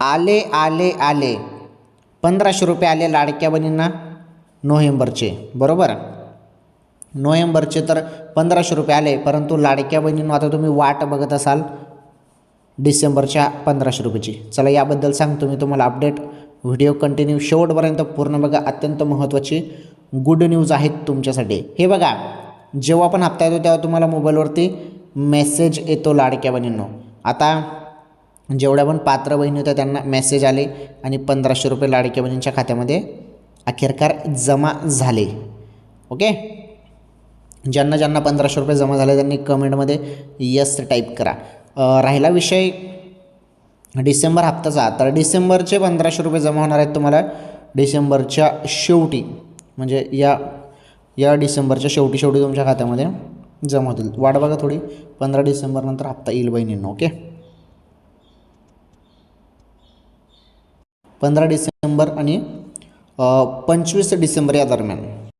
आले आले आले. पंधराशे रुपये आले लाडक्या बहिणींना नोव्हेंबरचे बरोबर? नोव्हेंबरचे तर पंधराशे रुपये आले परंतु लाडक्या बहिणींना आता तुम्ही वाट बघत असाल डिसेंबरच्या पंधराशे रुपयाची. चला याबद्दल सांगतो मी तुम्हाला अपडेट. व्हिडिओ कंटिन्यू शेवटपर्यंत पूर्ण बघा. अत्यंत महत्त्वाची गुड न्यूज आहेत तुमच्यासाठी. हे बघा जेव्हा पण हप्ता येतो तेव्हा तुम्हाला मोबाईलवरती मेसेज येतो लाडक्या बहिणींनो. आता जेवढ्या पण पात्र बहिणी होत्या त्यांना मेसेज आले आणि पंधराशे रुपये लाडक्या बहिणींच्या खात्यामध्ये अखेरकार जमा झाले. ओके ज्यांना ज्यांना पंधराशे रुपये जमा झाले त्यांनी कमेंटमध्ये यस टाईप करा. राहिला विषय डिसेंबर हप्त्याचा तर डिसेंबरचे पंधराशे रुपये जमा होणार आहेत तुम्हाला डिसेंबरच्या शेवटी. म्हणजे या या डिसेंबरच्या शेवटी शेवटी तुमच्या खात्यामध्ये जमा होतील. वाट बघा थोडी. पंधरा डिसेंबरनंतर हप्ता येईल बहिणींना. ओके पंधरा डिसेंबर आणि पंचवीस डिसेंबर या दरम्यान.